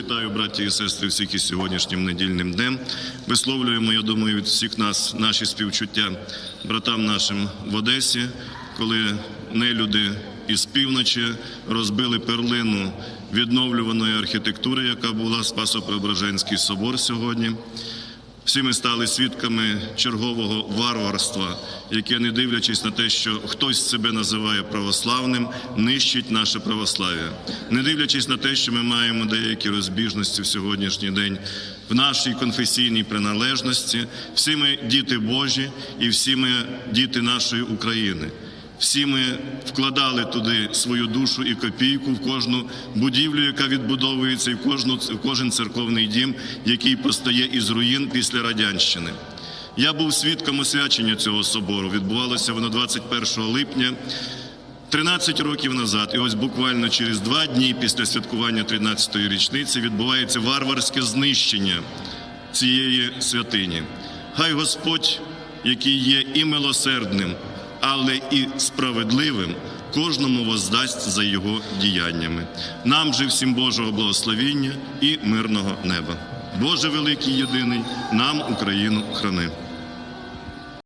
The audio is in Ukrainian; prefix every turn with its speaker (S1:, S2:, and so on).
S1: Вітаю, браті і сестри, всіх із сьогоднішнім недільним днем. Висловлюємо, я думаю, від всіх нас наші співчуття братам нашим в Одесі, коли нелюди із півночі розбили перлину відновлюваної архітектури, яка була Спасо-Преображенський собор сьогодні. Всі ми стали свідками чергового варварства, яке, не дивлячись на те, що хтось себе називає православним, нищить наше православ'я, не дивлячись на те, що ми маємо деякі розбіжності в сьогоднішній день в нашій конфесійній приналежності. Всі ми діти Божі і всі ми діти нашої України. Всі ми вкладали туди свою душу і копійку в кожну будівлю, яка відбудовується, і в кожну в кожен церковний дім, який постає із руїн після радянщини. Я був свідком освячення цього собору. Відбувалося воно 21 липня. 13 років назад, і ось буквально через два дні після святкування 13-ї річниці відбувається варварське знищення цієї святині. Хай Господь, який є і милосердним, але і справедливим, кожному воздасть за його діяннями. Нам же всім Божого благословіння і мирного неба. Боже великий єдиний, нам Україну храни.